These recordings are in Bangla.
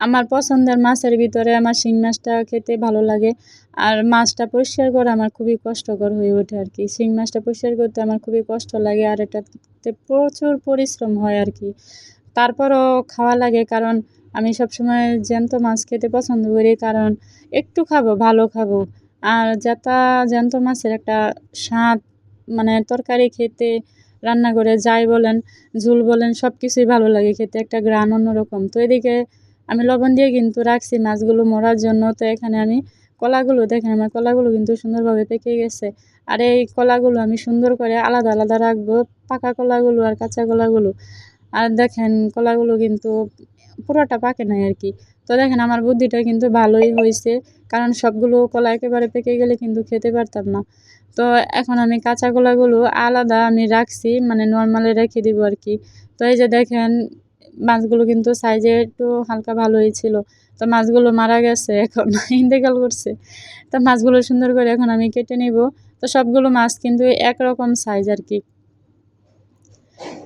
আমার পছন্দের মাছের ভিতরে আমার শিং মাছটা খেতে ভালো লাগে। আর মাছটা পরিষ্কার করা আমার খুবই কষ্টকর হয়ে ওঠে আর কি। শিং মাছটা পরিষ্কার করতে আমার খুবই কষ্ট লাগে আর এটাতে প্রচুর পরিশ্রম হয় আর কি। তারপরও খাওয়া লাগে কারণ আমি সবসময় জ্যান্ত মাছ খেতে পছন্দ করি কারণ একটু খাব, ভালো খাব। আর যাতা জ্যান্ত মাছের একটা স্বাদ মানে তরকারি খেতে, রান্না করে যাই বলেন, ঝোল বলেন সব কিছুই ভালো লাগে খেতে, একটা গ্রান অন্যরকম। তো এদিকে আমি লবণ দিয়ে কিন্তু রাখছি মাছগুলো মরার জন্য। তো এখানে আমি কলাগুলো দেখেন, আমার কলাগুলো কিন্তু সুন্দরভাবে পেকে গেছে। আর এই কলাগুলো আমি সুন্দর করে আলাদা আলাদা রাখব, পাকা কলাগুলো আর কাঁচা কলাগুলো। আর দেখেন কলাগুলো কিন্তু পুরোটা পাকে নাই আর কি। তো দেখেন আমার বুদ্ধিটা কিন্তু ভালোই হয়েছে, কারণ সবগুলো কলা একেবারে পেকে গেলে কিন্তু খেতে পারতাম না। তো এখন আমি কাঁচা কলাগুলো আলাদা আমি রাখছি মানে নর্মালে রেখে দিব আর কি। তো এই যে দেখেন মাছগুলো কিন্তু সাইজে একটু হালকা ভালোই ছিল। তো মাছগুলো মারা গেছে, এখন ইন্তেকাল করছে। তো মাছগুলো সুন্দর করে এখন আমি কেটে নিব। তো সবগুলো মাছ কিন্তু একরকম সাইজ আর কি।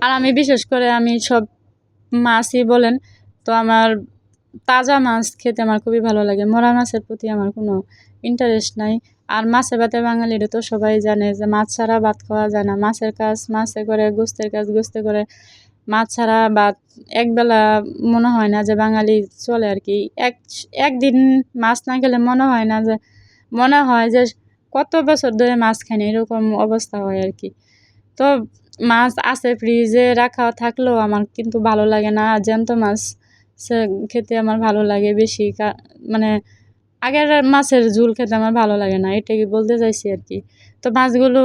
আর আমি বিশেষ করে আমি সব মাছই বলেন, তো আমার তাজা মাছ খেতে আমার খুবই ভালো লাগে। মরা মাছের প্রতি আমার কোনো ইন্টারেস্ট নাই। আর মাছে ভাতে বাঙালিরা তো সবাই জানে যে মাছ ছাড়া ভাত খাওয়া যায় না। মাছের কাজ, মাছে করে, গোস্তের কাজ, গোস্তে করে মাছ ছাড়া ভাত একবেলা মনে হয় না যে বাঙালি চলে আর কি। এক, একদিন মাছ না খেলে মনে হয় না যে, মনে হয় যে কত বছর ধরে মাছ খায়নি এরকম অবস্থা হয় আর কি। তো মাছ আছে ফ্রিজে রাখা থাকলেও আমার কিন্তু ভালো লাগে না। জ্যান্ত মাছ সে খেতে আমার ভালো লাগে বেশি। মানে আগের মাছের ঝুল খেতে আমার ভালো লাগে না এটাই বলতে চাইছি আর কি। তো মাছগুলো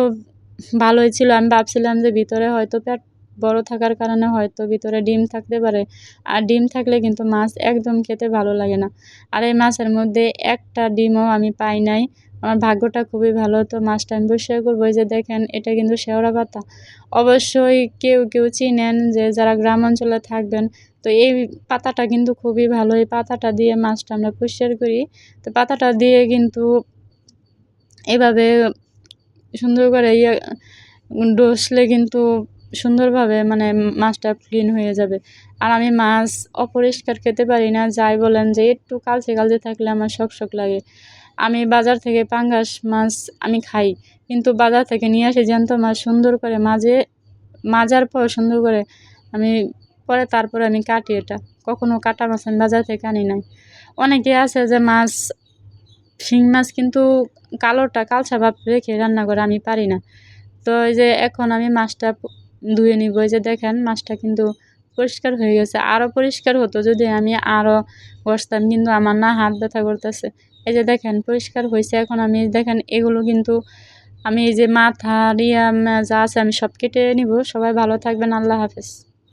ভালোই ছিল। আমি ভাবছিলাম যে ভিতরে হয়তো পেট বড় থাকার কারণে হয়তো ভিতরে ডিম থাকতে পারে। আর ডিম থাকলে কিন্তু মাছ একদম খেতে ভালো লাগে না। আর এই মাছের মধ্যে একটা ডিমও আমি পাই নাই। আমার ভাগ্যটা খুবই ভালো, তো মাছটা আমি পরিষ্কার করব। যে দেখেন, এটা কিন্তু শেওড়া পাতা। অবশ্যই কেউ কেউ চিনেন যে যারা গ্রাম অঞ্চলে থাকবেন, তো এই পাতাটা কিন্তু খুবই ভালো। এই পাতাটা দিয়ে মাছটা আমরা পরিষ্কার করি। তো পাতাটা দিয়ে কিন্তু এভাবে সুন্দর করে ইয়ে ডসলে কিন্তু সুন্দরভাবে মানে মাছটা ক্লিন হয়ে যাবে। আর আমি মাছ অপরিষ্কার খেতে পারি না, যাই বলেন যে একটু কালচে কালচে থাকলে আমার শখ শখ লাগে। আমি বাজার থেকে পাঙ্গাস মাছ আমি খাই, কিন্তু বাজার থেকে নিয়ে আসি জ্যান্ত মাছ সুন্দর করে মাঝে, মাজার পর সুন্দর করে আমি, পরে তারপরে আমি কাটি এটা। কখনও কাটা মাছ আমি বাজার থেকে আনি নাই। অনেকে আছে যে মাছ, শিং মাছ কিন্তু কালোটা, কালচা ভাব রেখে রান্না করে আমি পারি না। তো এই যে এখন আমি মাছটা ধুয়ে নিব। যে দেখেন, মাছটা কিন্তু পরিষ্কার হয়ে গেছে। আরও পরিষ্কার হতো যদি আমি আরও বসতাম কিন্তু আমার না হাত ব্যথা করতেছে। এই যে দেখেন, পরিষ্কার হয়েছে। এখন আমি দেখেন, এগুলো কিন্তু আমি এই যে মাথা রিয়া যা আছে আমি সব কেটে নিব। সবাই ভালো থাকবেন। আল্লাহ হাফেজ।